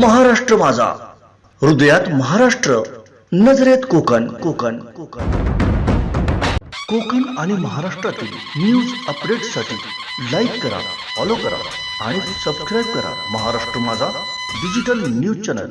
महाराष्ट्र माझा. हृदयात महाराष्ट्र नजरेत कोकण. कोकण कोकण. कोकण आणि महाराष्ट्रातील न्यूज अपडेटसाठी लाईक करा फॉलो करा आणि सबस्क्राईब करा महाराष्ट्र माझा डिजिटल न्यूज चॅनल